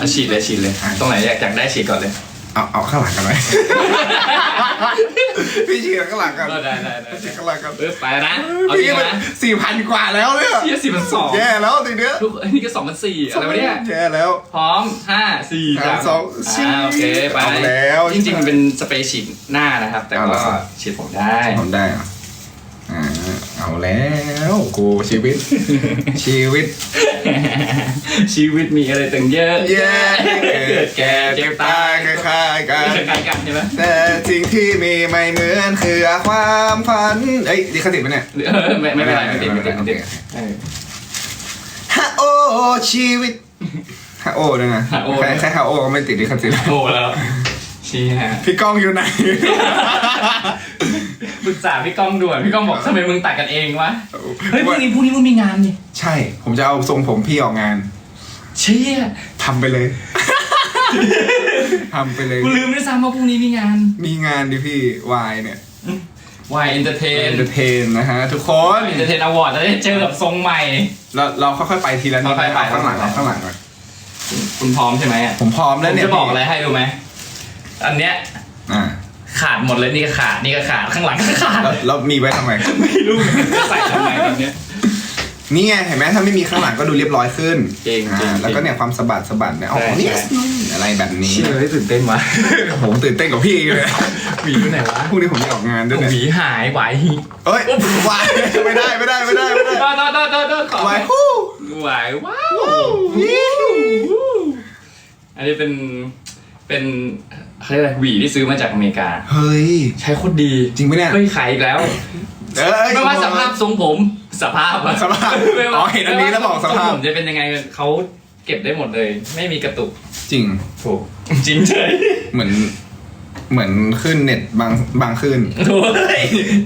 อะฉีดเลยฉีดเลยตรงไหนอยากอยากได้ฉีดก่อนเลยเอาเอาข้างหลังกันไหม พี่ฉีดข้างหลังกันได้ได้ได้ฉีดข้างหลังกันเออไปแล้วนะเอาจริพี่งมันนะสี่พันกว่าแล้วเนี่ยเฮียสี่พันสองแย่แล้วทีเนี้ยทุกอันนี้ก็สองพันสี่อะไรวะเนี่ย แย่แล้ว พร้อมห้าสี่สามสองอ่าโอเคไปเอาแล้วจริงๆมันเป็นสเปรย์ฉีดหน้านะครับ แต่เอาก็เหรอฉีดผมได้ทำได้เหรออ่า เอาแล้วกูชีวิต ชีวิต ชีวิตมีอะไรตั้งเยอะแย่เกิดแก่เจ็บตายคล้ายๆกันคล้ายๆกันใช่ไหมแต่สิ่งที่มีไม่เหมือนคือความฝันเอ้ยดีคติปะเนี่ยเออไม่ไม่เป็นไรไม่ติดไม่ติดไม่ติดโอเคเออฮะโอชีวิตฮะโอด้วยนะฮะโอ แค่แค่ฮะโอก็ไม่ติดดีคติโอ้แล้ว ชี้ฮะพี่ก้องอยู่ไหน ปรึกษาพี่ก้องด่วนพี่ก้องบอกทำไมมึงตัดกันเองวะเฮ้ยพรุ่งนี้พรุ่งนี้มึงมีงานนี่ใช่ ผมจะเอาทรงผมพี่ออกงาน เชี่ยทำไปเลย ทำไปเลยกูลืมด้วยซ้ำว่าพรุ่งนี้มีงาน มีงานดิพี่วายเนี่ยวายเอนเตอร์เทนเอนเตอร์เทนนะฮะทุกคนเอนเตอร์เทนอวอร์ดจะได้เจอกับทรงใหม่ เราเราค่อยๆไปทีละนิดค่อยๆไปเอาข้างหลังค่อยๆไปเอาข้างหลังก่อนคุณพร้อมใช่ไหมอะผมพร้อมผแล้วมเนี่ย จะบอกอะไรให้รู้ไหม อันเนี้ยอ่าขาดหมดเลยนี่ก็ขาดนี่ก็ขาดข้างหลังก็ขาดแล้วแล้วมีไว้ทำไม ไม่รู้จะใส่ทำไมแบบเนี้ย นี่ไงเห็นไหมถ้าไม่มีข้างหลังก็ดูเรียบร้อยขึ้นจริงจริงอ่าแล้วก็เนี่ยความสะบัดสะบัดเนี่ยอ๋อใช่นี่ใช่ อะไรแบบนี้เชื่อได้ตื่นเต้นวะผมตื่นเต้นกับพี่เลยหวีอยู่ไหนวะพรุ่งนี้ผมจะออกงานด้วยหเนี่ยวีหายไหวเอ้ยวายไม่ได้ไม่ได้ไม่ได้ไม่ได้โดนโดนโดนโดนขอวายฮู้ไหวว้าววู้อันนี้เป็นเป็น เขาเรียกอะไรหวีที่ซื้อมาจากอเมริกา เฮ้ย ใช้โคตรดีจริงปะเนี่ยเฮ้ยขายอีกแล้วเอ้ย ไม่ว่าสภาพทรงผมสภาพอะสภาพไม่ว่าอ๋อเห็นอันนี้แล้วบอกสภาพ ทรงผมจะเป็นยังไงเขาเก็บได้หมดเลย ไม่มีกระตุกจริง ถูกจริงเฉยเหมือน เหมือนขึ้นเน็ตบางบางขึ้นถูก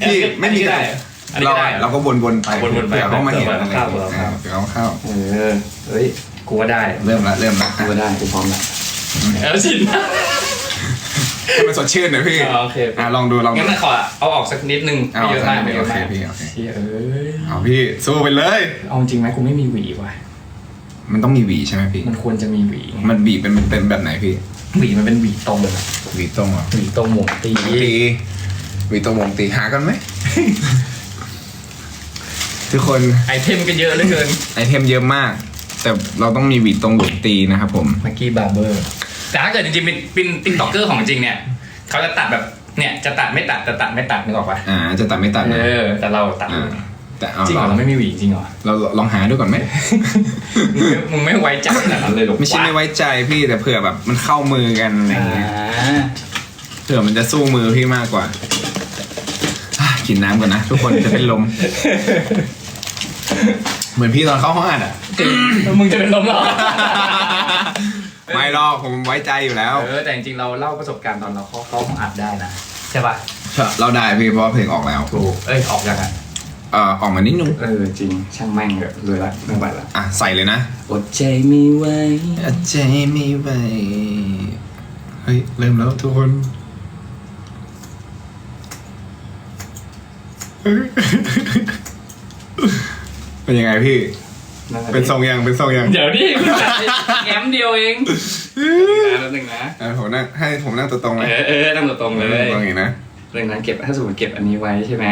ที่ไม่มีอันนี้ก็ได้อันนี้เราก็ได้เราก็วนๆไปวนๆไปเผื่อเขามาเห็นอะไรเข้าเข้าเข้า เผื่อเขาเข้า เออเฮ้ยกูว่าได้เริ่มละเริ่มละกูว่าได้กูพร้อมละเอาชิน ให้มันสดชื่นหน่อยพี่อ๋อโอเค อะลองดูลองดูงั้นขอเอาออกสักนิดนึงเอาไม่เยอะมากโอเคไม่เยอะมากโอเคพี่โอเคเชี่ยเอ้ยเอาพี่สู้ไปเลย เอาจริงไหมกูไม่มีหวีว่ะมันต้องมีหวีใช่ไหมพี่ มันควรจะมีหวีไงมันบีบเป็นเป็นแบบไหนพี่หวีมันเป็นหวีตรงอะหวีตรงเหรอหวีตรงหมวกตีตีหวีตรงวงตีหากันไหม ทุกคนไอเทมกันเยอะเหลือเกินไอเทมเยอะมาก แต่เราต้องมีหวีตรงวงตีนะครับผม เมื่อกี้บาร์เบอร์ แต่ถ้าเกิดจริงๆเป็นเป็นติ๊กต็อกเกอร์ของจริงเนี่ยเขาจะตัดแบบเนี่ยจะตัดไม่ตัดจะตัดไม่ตัดนึกออกปะอ่าจะตัดไม่ตัดเอนะอแต่เราตัดอ่าแต่เอาจริงเหรอเราเราไม่มีหวีจริงเหรอเราลองหาดูก่อนไหม มึงไม่มึงไม่ไว้ใจขนาดนั้นเลยหรอไม่ใช่ไม่ไว้ใจพี่แต่เผื่อแบบมันเข้ามือกันอะไรอย่างเงี้ยอ่า เผื่อมันจะสู้มือพี่มากกว่าอะกินน้ำก่อนนะ ทุกคนจะเป็นลม เหมือนพี่ตอนเข้าห้องอัดอะจริงมึงจะเป็นลมเหรอ ไม่หรอกผมไว้ใจอยู่แล้ว เออแต่จริงๆเราเล่าประสบการณ์ตอนเราเข้าเข้าห้องอัดได้นะใช่ปะเราได้พี่เพราะว่าเพลงออกแล้วถูกเอ้ยออกยังอะเอ่อออกมานิดนึงเออจริงช่างแม่งเลยเลยละไม่ไหวละอะใส่เลยนะอดใจไม่ไหวอาใจไม่ไหวเฮ้ยเริ่มแล้วทุกคนเป็นยังไงพี่ เป็นทรงยังเป็นทรงยังเดี๋ยวนี่คุณจัดแง้มเดียวเองนะแล้วหนึ่งนะเออผมนั่งให้ผมนั่งตัวตรงไหมเออเออตั้งตัวตรงเลย ตรงอย่างนี้นะเรื่องนั้นเก็บถ้าสมมติเก็บอันนี้ไว้ใช่ไหม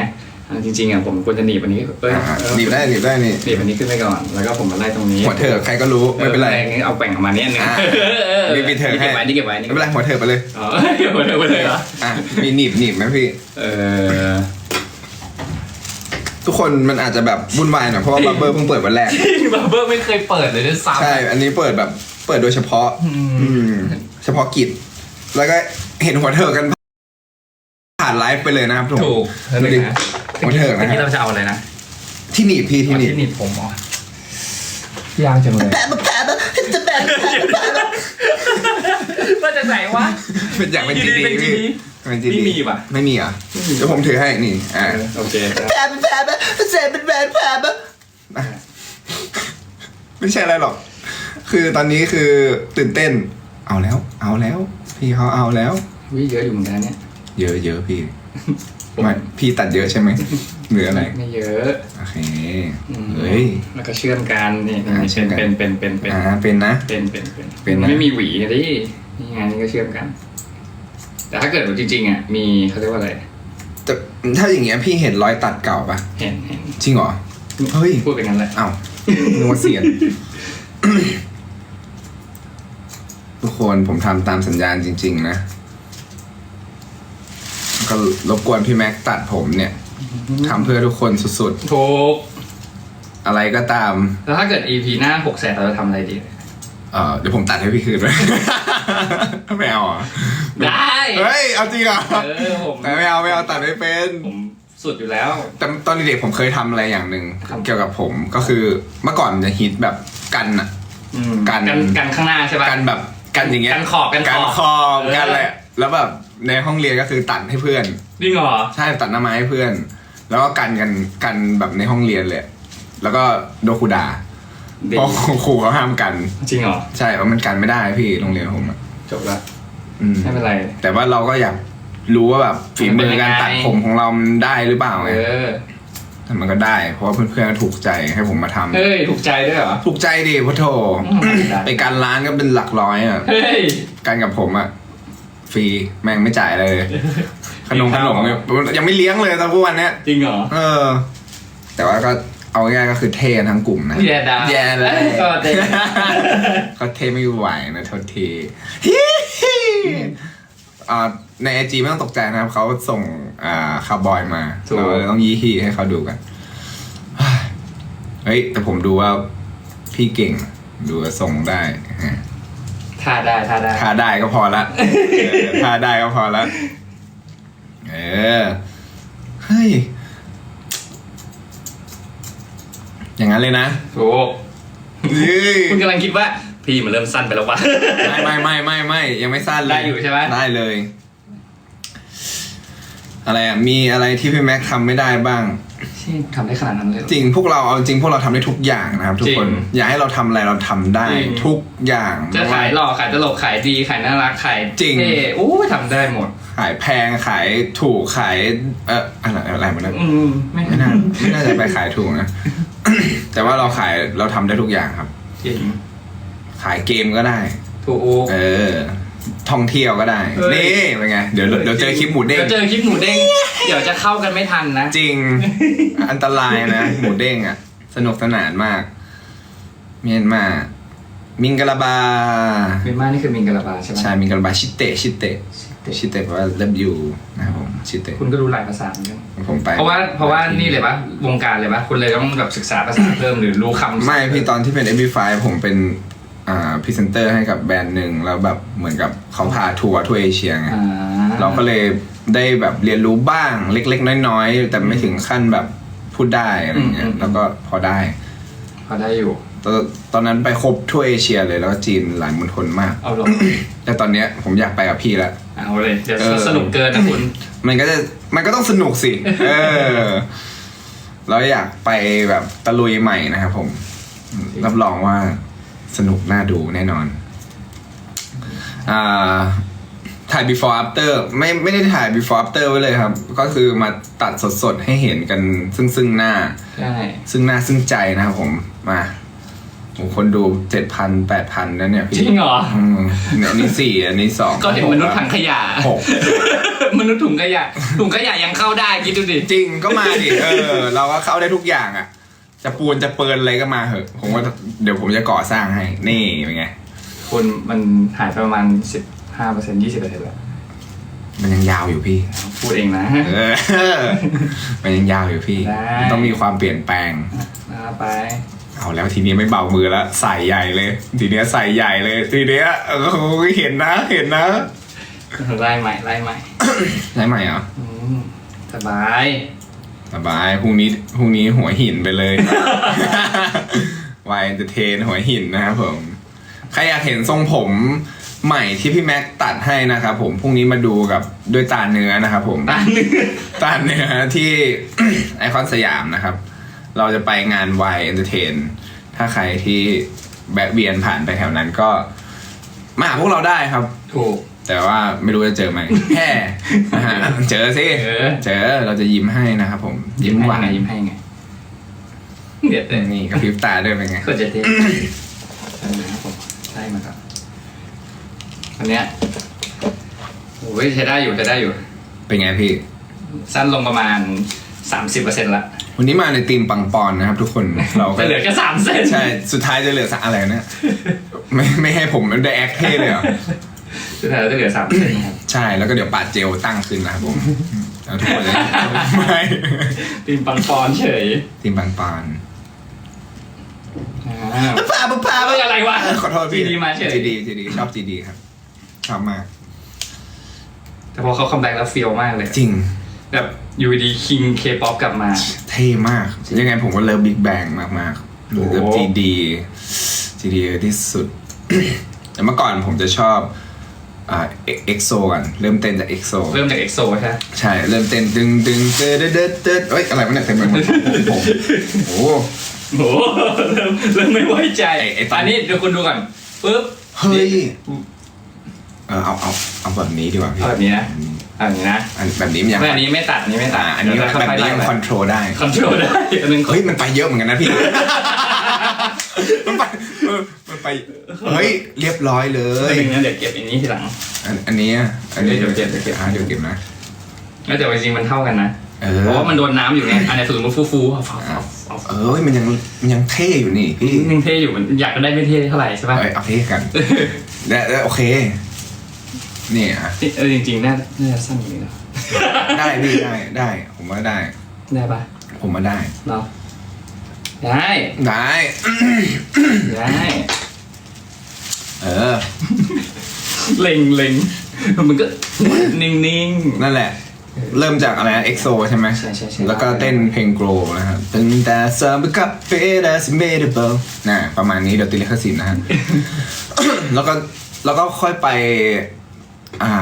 อ่าจริงๆอะผมควรจะหนีบอันนี้เอ้ยอ่าเออหนีบได้หนีบได้นี่หนีบอันนี้ขึ้นไปก่อน แล้วก็ผมมาไล่ตรงนี้หัวเถอะใครก็รู้ไม่เป็นไร อองั้นเอาแกว่งออกมาเนี่ยนึงอ่าเออมีมีเถอะให้นี่เก็บไว้นี่เก็บไว้นี่ไม่เป็นไรหัวเถอะไปเลย อ๋อเก็บไว้เก็บไว้เลยเหรออะมีหนีบหนีบไหมพี่ เออ ทุกคนมันอาจจะแบบวุ่นวายหน่อยเพราะว่าบับเบิ้ลเพิ่งเปิดวันแรก บาร์เบอร์ไม่เคยเปิดเลยด้วยซ้ำ ใช่ อันนี้เปิดแบบเปิดโดยเฉพาะ อืม เฉพาะกิจ แล้วก็เห็นหัวเถอะกัน ผ่านไลฟ์ไปเลยนะครับทุกคนถูกดูดิหัวเถอะเมื่อนะกี้ฮะเราจะเอาอะไรนะที่หนีบพี่ที่เอาหนีบที่หนีบผมเหรอยากจังเลยว่าจะไหนวะ เป็นอยากเป็นจีดีเป็นพี่ GD เป็นจีไม่ดีมีว่ะ ไม่มีเหรอะเดี๋ยวผมถือให้นี่อ่าโอเคแผลเป็นแผลเป็นเสพเป็นแผลแผลเป็นไม่ใช่อะไรหรอก คือตอนนี้คือตื่นเต้น เอาแล้ว เอาแล้ว พี่เขาเอาแล้ว วิเยอะอยู่เหมือนกันเนี่ยเยอะเยอะพี่ไม่พี่ตัดเยอะใช่ไหมหรืออะไรไม่เยอะโอเคอืมเฮ้ย แล้วก็เชื่อมกันนี่อ่าเชื่อมกันเป็นเป็นเป็นเป็นอ่าเป็นนะ เป็นเป็นเป็นเป็นนะ ไม่มีหวีดินี่ไงนี่ก็เชื่อมกัน แต่ถ้าเกิดว่าจริงๆอะมีเขาเรียกว่าอะไร แต่ถ้าอย่างเงี้ยพี่เห็นรอยตัดเก่าปะเห็นเห็นจริงเหรอ เฮ้ย พูดเป็นงั้นแหละ เอ้านัวาเสียน ทุกคนผมทำตามสัญญาณจริง ๆ นะ ก็รบกวนพี่แม็กตัดผมเนี่ยทำเพื่อทุกคนสุดถูกๆ อะไรก็ตาม แล้วถ้าเกิด EP หน้าหกแสนเราจะทำอะไรดี เออเดี๋ยวผมตัดให้พี่คืนไปไม่เอาเหรอะได้ เฮ้ยเอาจริงเหรอเออผมแต่ไม่เอาไม่เอาตัดไม่เป็น ผมสุดอยู่แล้ว แต่ตอนเด็กๆผมเคยทำอะไรอย่างหนึ่งครับ เกี่ยวกับผมก็คือเมื่อก่อนมันจะฮิตแบบกันอะ อืมกัน กันกันข้างหน้าใช่ป่ะ กันแบบกันอย่างเงี้ยกันขอบกันขอบขอบเออ กันแหละแล้วแบบในห้องเรียนก็คือตัดให้เพื่อน จริงเหรอ ใช่ตัดหน้าไม้ให้เพื่อน แล้วก็กันกันกันแบบในห้องเรียนเลย แล้วก็โดนครูด่าดีเพราะครูเขาห้ามกัน จริงเหรอ ใช่เพราะมันกันไม่ได้พี่โรงเรียนผมอะจบละ อืมไม่เป็นไร แต่ว่าเราก็อยากรู้ว่าแบบฝีมือการตัดผมของเรามันได้หรือเปล่าไงเออ แต่มันก็ได้ เพราะว่าเพื่อนๆถูกใจให้ผมมาทำเฮ้ย ถูกใจด้วยเหรอ ถูกใจดิพ่อโถอืมได้ ไปการร้านก็เป็นหลักร้อยอะ เฮ้ย การกับผมอะฟรีแม่งไม่จ่ายเลย ขนมขนมเนี่ยยังไม่เลี้ยงเลยตอนพวกวันเนี้ย จริงเหรอเออ แต่ว่าก็เอาง่ายๆก็คือเท่กันทั้งกลุ่มนะแย่ดาวแย่เลยก็เด็กก็เท่ไม่ไหวนะโทษทีฮิฮิ อ่าในไอจีไม่ต้องตกใจนะครับ เขาส่งอ่าคาร์บอยมาถูก เราเลยต้องยี่ฮีให้เขาดูกันเฮ้ยแต่ผมดูว่าพี่เก่ง ดูว่าส่งได้ท่าได้ท่าได้ ถ้าได้ก็พอละเออถ้าได้ก็พอละเออเฮ้ยอย่างนั้นเลยนะถูก เฮ้ย คุณกำลังคิดว่า พี่มันเริ่มสั้นไปแล้ววะ ไม่ไม่ไม่ไม่ไม่ยังไม่สั้นเลยได้อยู่ใช่ไหม ได้เลย อะไรอะมีอะไรที่พี่แม็กทำไม่ได้บ้าง ที่ทำได้ขนาดนั้นเลยเหรอ จริงพวกเราเอาจริงพวกเราทำได้ทุกอย่างนะครับ ทุกคน จริงอยากให้เราทำอะไรเราทำได้จริง ทุกอย่าง จะขายหล่อขายตลกขายดีขายน่ารักขายจริง เท่โอ้ยทำได้หมด ขายแพงขายถูกขายเอ่ออะไรอะไรมันนะอืมไม่ไม่น่าไม่น่าจะไปขายถูกนะ แต่ว่าเราขายเราทำได้ทุกอย่างครับ จริง ขายเกมก็ได้ ถูก เออ ท่องเที่ยวก็ได้ เฮ้ย นี่เป็นไง เดี๋ยวเดี๋ยวเจอคลิปหมูเด้ง เดี๋ยวเจอคลิปหมูเด้ง เดี๋ยวจะเข้ากันไม่ทันนะ จริง อันตรายนะ หมูเด้งอะ สนุกสนานมาก เมียนมา มิงกะลาบา เมียนมานี่คือมิงกะลาบาใช่ไหม ใช่ มิงกะลาบา ชิเตะชิเตะชิเตะแปลว่าเลิฟยูนะครับผม ชิเตะคุณก็รู้หลายภาษาเหมือนกันผมไปเพราะว่าเพราะว่านี่เลยปะวงการเลยปะคุณเลยต้องแบบศึกษาภาษาเพิ่มหรือรู้คำไม่ พี่ตอนที่เป็น MB5 ผมเป็นอ่า พรีเซนเตอร์ให้กับแบรนด์หนึ่งแล้วแบบเหมือนกับเขาพาทัวร์ทั่วเอเชียไงอ่าเราก็เลยได้แบบเรียนรู้บ้างเล็ก ๆ น้อยๆ แต่ไม่ถึงขั้นแบบพูดได้อะไรเงี้ยแล้วก็พอได้ พอได้อยู่ตอนตอนนั้นไปครบทั่วเอเชียเลยแล้วก็จีนหลายมณฑลมากเอาหรอแต่ตอนเนี้ยผมอยากไปกับพี่แล้วเอาเลยเดี๋ยวเออสนุกเกินนะคุณมันก็จะมันก็ต้องสนุกสิเออเราอยากไปแบบตะลุยใหม่นะครับผมรับรองว่า สนุกน่าดูแน่นอนอ่าถ่าย before after ไม่ไม่ได้ถ่าย before after ไว้เลยครับ ก็คือมาตัดสดๆ ให้เห็นกันซึ่งซึ่งหน้า ใช่ ซึ่งหน้าซึ่งใจนะครับผมมาผมคนดูเจ็ดพันแปดพันแล้วเนี่ยจริพี่งเหรออืมเนี่ยอันนี้สี่อันนี้สองก็เห็นมนุษย์ถังขยะ หกมนุษย์ถุงขยะ ถุงขยะยังเข้าได้คิดดูดิ จริงก็มาดิเออ เราก็เข้าได้ทุกอย่างอะ จะปูนจะเปินอะไรก็มาเหอะ ผมว่าเดี๋ยวผมจะก่อสร้างให้ นี่เป็นไง คุณมันหายไปประมาณสิบห้าเปอร์เซ็นต์ยี่สิบเปอร์เซ็นต์แล้วมันยังยาวอยู่พี่ พูดเองนะ เออ มันยังยาวอยู่พี่ ได้มันต้องมีความเปลี่ยนแปลง มาไปเอาแล้วทีนี้ไม่เบามือแล้วใส่ใหญ่เลย ทีเนี้ยใส่ใหญ่เลย ทีเนี้ยโอ้โหเห็นนะ เห็นนะไล่ใหม่ไล่ใหม่ ได้ไหมเหรออืมสบาย สบายพรุ่งนี้พรุ่งนี้หัวหินไปเลย วายเอนเตอร์เทนหัวหินนะครับผม ใครอยากเห็นทรงผมใหม่ที่พี่แม็กตัดให้นะครับผมพรุ่งนี้มาดูกับด้วยตาเนื้อนะครับผม ตาเนื้อตาเนื้อที่ ไอคอนสยามนะครับ เราจะไปงานวายเอนเตอร์เทนถ้าใครที่แบะเวียนผ่านไปแถวนั้นก็ มาหาพวกเราได้ครับ ถูก แต่ว่าไม่รู้จะเจอไหมแค่นะฮะเจอสิเออ เจอเราจะยิ้มให้นะครับผม ยิ้มหวานให้ไงยิ้มให้ไงเดี๋ยวแต่นี่กระพริบตาด้วยเป็นไงก็จะเท่อันนี้ครับผมได้มาครับอันเนี้ยโอ้ยใช้ได้อยู่ใช้ได้อยู่ เป็นไงพี่ สั้นลงประมาณสามสิบเปอร์เซ็นต์ละวันนี้มาในทีมปังปอนนะครับ ทุกคนเราก็จะเหลือแค่สามเซนใช่ สุดท้ายจะเหลือสักอะไรเนี่ยไม่ไม่ให้ผมได้แอคเท่เลยเหรอ สุดท้ายเราจะเหลือสามเซนครับใช่แล้วก็เดี๋ยวปาดเจลตั้งขึ้นนะครับผมแล้วทุกคนเลยไม่ตีมปังปอนเฉยทีมปังปอนอ่าปาปาปาเอ้ยอะไรวะขอโทษพี่ GD มาเฉย จีดีจีดีชอบจีดีครับชอบมาก แต่พอเขาคัมแบ็กแล้วเฟีลมากเลยจริง แบบยูดีคิงเคป๊อปกลับมา เท่มาก ยังไงผมก็เลิฟบิ๊กแบงมากมากๆเลิฟโอ้จีดีจีดีที่สุด แต่เมื่อก่อนผมจะชอบ อ่าเอ็กโซกันเริ่มเต้นจากเอ็กโซเริ่มจากเอ็กโซใช่ไหมใช่ เริ่มเต้นดึงดึงเดิดเดิดเดิดเดิดเอ้ยอะไรวะเนี่ยเต็มไปหมดผมโอ้โหโอ้โหเริ่มเริ่มไม่ไว้ใจไอ้ไอ้ตอนอันนี้เดี๋ยวคุณดูก่อนปุ๊บเฮ้ยเออเอาเอาเอาแบบนี้ดีกว่าพี่เอาแบบนี้นะเอาแบบนี้นะอันแบบนี้มันยังไม่อันนี้ไม่ตัดอันนี้ไม่ตัอ่าดอันนี้เดี๋ยวจะแบบค่อยๆนี้ไล่ยังไปคอนโทรลได้คอนโทรลได้อันนึงเฮ้ยมันไปเยอะเหมือนกันนะพี่มันไปเออมัน ไป เฮ้ย เรียบร้อยเลอัยนนึงนะเดี๋ยวเก็บอันนี้ทีหลัง อันอันนี้อะอันนี้เดี๋ยวเก็บเดี๋ยวเก็บ อ่าเดี๋ยวเก็บนะ แล้วแต่ว่าจริงๆมันเท่ากันนะ เออ เพราะว่ามันโดนน้ำอยู่ไงอันนี้ถือมันฟูฟูๆเอาเอาเอาเอาเอ้ยมันยังมันยังเท่อยู่นี่พี่ ยังเท่อยู่มันอยากได้ไม่เท่เท่าไหร่ใช่ป่ะ เอ้ยเอาเท่กัน และและโอเค นี่อะ เออจริงๆน่าน่าจะสั้นกว่านี้นะได้พี่ได้ได้ ผมว่าได้ ได้ปะผมว่าได้ เนาะได้ ได้ ได้ เออ เล็งเล็งมันก็นิ่ง นั่นแหละ เริ่มจากอะไรเอ็กโซใช่ไหมใช่ใช่ใช่ แล้วก็เต้นเพลงโกรนะครับตึงแต่เซอร์บกับเฟเดสเมเดเบิลนะประมาณนี้เดี๋ยวติดลิขสิทธิ์นะฮะ แล้วก็แล้วก็ค่อยไป อ่า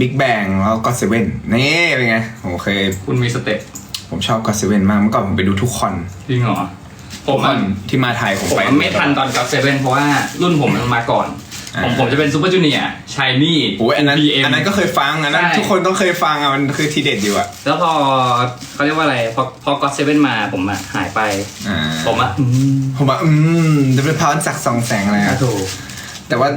บิ๊กแบงแล้วก็เซเว่นนี่เป็นไงโอเคๆคุณมีสเต็ปผมชอบก็เซเว่นมากเมื่อก่อนผมไปดูทุกคอนจริงเหรอผมคออะนที่มาไทยผมผมไปอะไม่ทันตอนกับเซเว่นเพราะว่ารุ่นผมมันมาก่อน อ่าผมผมจะเป็นซูเปอร์จูเนียร์ชายนี่โอ้ยอันนั้น BM อันนั้นก็เคยฟังอันนั้นใช่ทุกคนต้องเคยฟังอะมันคือทีเด็ดอยู่อะแล้วพอเขาเรียกว่าอะไร พอพอก็เซเว่นมาผมอะหายไปอ่าผมอะอืมผมว่าอืมจะเป็นพาวสักสองแสงอะไรอะอะถูกแต่ว่า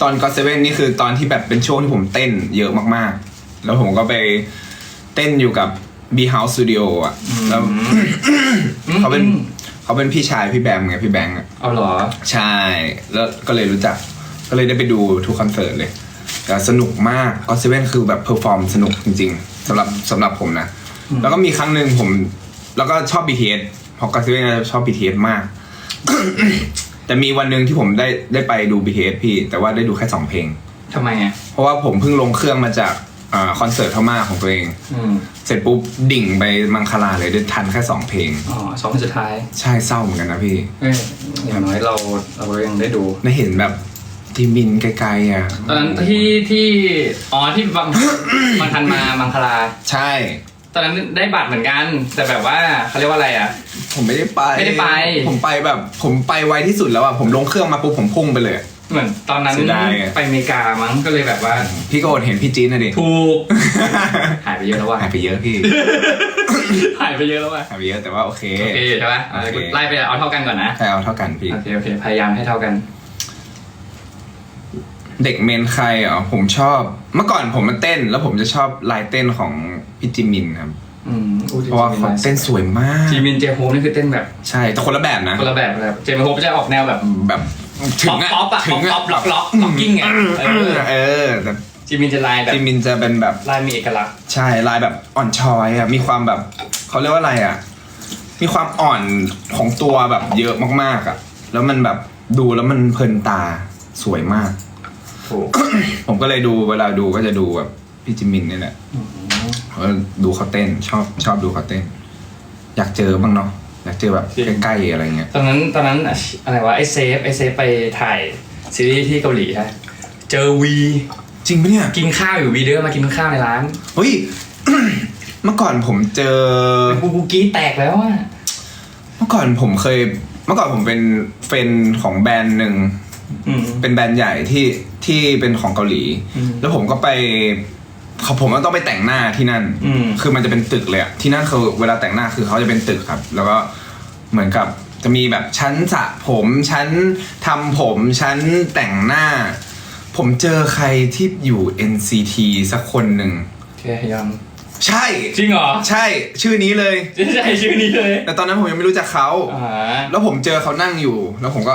ตอนก็เซเว่นนี่คือตอนที่แบบเป็นช่วงที่ผมเต้นเยอะมากๆ แล้วผมก็ไปเต้นอยู่กับ B House Studio อะแล้วเขาเป็นเขาเป็นพี่ชายพี่แบมไงพี่แบงค์อะเอาเหรอ ใช่ แล้วก็เลยรู้จัก ก็เลยได้ไปดูทุกคอนเสิร์ตเลยแต่สนุกมากก็เซเว่นคือแบบเพอร์ฟอร์มสนุกจริง ๆสำหรับสำหรับผมนะอืมแล้วก็มีครั้งหนึ่งผม แล้วก็ชอบ BTS เพราะก็เซเว่นชอบ BTS มาก แต่มีวันหนึ่งที่ผมได้ได้ไปดู BTS พี่ แต่ว่าได้ดูแค่สองเพลง ทำไมอะเพราะว่าผมเพิ่งลงเครื่องมาจากอ่าคอนเสิร์ตพม่าของตัวเอง อืม เสร็จปุ๊บดิ่งไปมังคลาเลยได้ทันแค่สองเพลง อ๋อสองคนสุดท้าย ใช่เศร้าเหมือนกันนะพี่ เอ้ยอย่างน้อยเราเรายังได้ดู ได้เห็นแบบ ทีมบินไกลๆอะตอนนั้นที่ที่อ๋อที่บาง บางทันมามังคลา ใช่ ตอนนั้นได้บัตรเหมือนกัน แต่แบบว่าเขาเรียกว่าอะไรอะ ผมไม่ได้ไปไม่ได้ไป ผมไปแบบ ผมไปไวที่สุดแล้วอะผมลงเครื่องมาปุ๊บผมพุ่งไปเลยอะเหมือนตอนนั้นเสียดายอะไปอเมริกามั้งก็เลยแบบว่า พี่ก็อดเห็นพี่จีนนะดิถูก หายไปเยอะแล้วว่ะหายไปเยอะพี่ หายไปเยอะแล้วว่ะหายไปเยอะแต่ว่าโอเค โอเคใช่ปะเอาโอเค ไล่ไปเอาเท่ากันก่อนนะ ใช่เอาเท่ากันพี่ โอเคโอเค พยายามให้เท่ากัน เด็กเมนใครเหรอผมชอบ เมื่อก่อนผมมาเต้น แล้วผมจะชอบลายเต้นของพี่จิมินครับอืมอู้เพราะว่าเขาเต้นสวยมาก จีมินเจโฮมนี่คือเต้นแบบใช่แต่คนละแบบนะ คนละแบบเลยเจมินโฮมจะออกแนวแบบแบบถึงอะป๊อปๆอะถึงป๊อปๆล็อกๆล็อกกิ้งไงเออเออแต่จีมินจะลายแบบจิมินจะเป็นแบบ ลายมีเอกลักษณ์ ใช่ลายแบบอ่อนช้อยอะมีความแบบเขาเรียกว่าอะไรอะมีความอ่อนของตัวแบบเยอะมากๆอะแล้วมันแบบดูแล้วมันเพลินตาสวยมาก ถูก ผมก็เลยดูเวลาดูก็จะดูแบบพี่จิมินนี่แหละเพราะดูเขาเต้นชอบชอบดูเขาเต้น อยากเจอบ้างเนาะอยากเจอแบบใกล้ๆอะไรเงี้ยตอนนั้นตอนนั้นอะอะไรวะไอเซฟไอเซฟไปถ่ายซีรีส์ที่เกาหลีฮะเจอวี จริงปะเนี่ย กินข้าวอยู่วีเดอร์มากินข้าวในร้านเฮ้ยเมื่อก่อนผมเจอกูกูกรี้แตกแล้วอะเมื่อก่อนผมเคย เมื่อก่อนผมเป็นเฟรนด์ของแบรนด์หนึ่งอืมเป็นแบรนด์ใหญ่ที่ ที่เป็นของเกาหลีอืมแล้วผมก็ไปเขาผมก็ต้องไปแต่งหน้าที่นั่นอืมคือมันจะเป็นตึกเลยอะที่นั่นคือเวลาแต่งหน้าคือเขาจะเป็นตึกครับ แล้วก็เหมือนกับจะมีแบบชั้นสระผมชั้นทำผมชั้นแต่งหน้า ผมเจอใครที่อยู่ NCT สักคนหนึ่งแค่ยอนใช่ จริงเหรอ ใช่ชื่อนี้เลยจะใช่ชื่อนี้เลย แต่ตอนนั้นผมยังไม่รู้จักเขาอ่าแล้วผมเจอเขานั่งอยู่ แล้วผมก็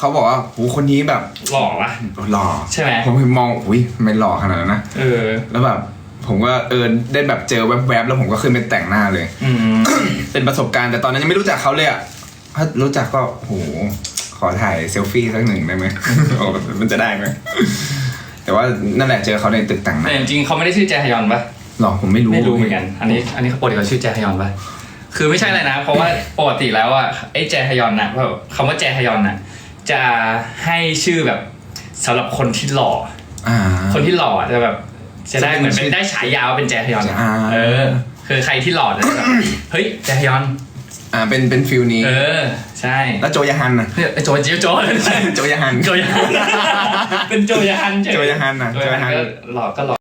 เขาบอกว่าโหคนนี้แบบหล่อปะหล่อใช่ไหมผมมองอุ้ยไม่หล่อขนาดนั้นนะเออ แล้วแบบผมก็เออได้แบบเจอแวบๆแล้วผมก็ขึ้นไปแต่งหน้าเลยอืมเป็นประสบการณ์แต่ตอนนั้นยังไม่รู้จักเขาเลยอะถ้ารู้จักก็โหขอถ่ายเซลฟี่สักหนึ่งได้ไหมโอ้มันจะได้ไหมแต่ว่านั่นแหละเจอเขาในตึกแต่งหแต่น้าจริงๆเขาไม่ได้ชื่อแจฮยอนปะหรอผมไม่รู้ไม่รู้เหมือนกัน อันนี้ อันนี้เขาปกติเขาชื่อแจฮยอนปะคือไม่ใช่อะไรนะ เพราะว่าปกติแล้วอะไอ้แจฮยอนนะเพราะคำว่าแจฮยอนน่ะ จะให้ชื่อแบบสำหรับคนที่หล่ออ่า คนที่หล่อจะแบบจะได้เหมือนเป็นได้ฉายาว่าเป็นแจฮยอนอะอ่า เออคือใครที่หล่อจะแบบเฮ้ยแจฮยอน อ่าเป็นเป็นฟิลนี้ เออ ใช่แล้วโจยาฮันนะเนี่ยไอ้โจจิโจโจโจยาฮัน โจยาฮันเป็นโจยาฮันเฉโจยาฮันน่ะโจยาฮันโจยาฮันก็หล่อก็หล่อ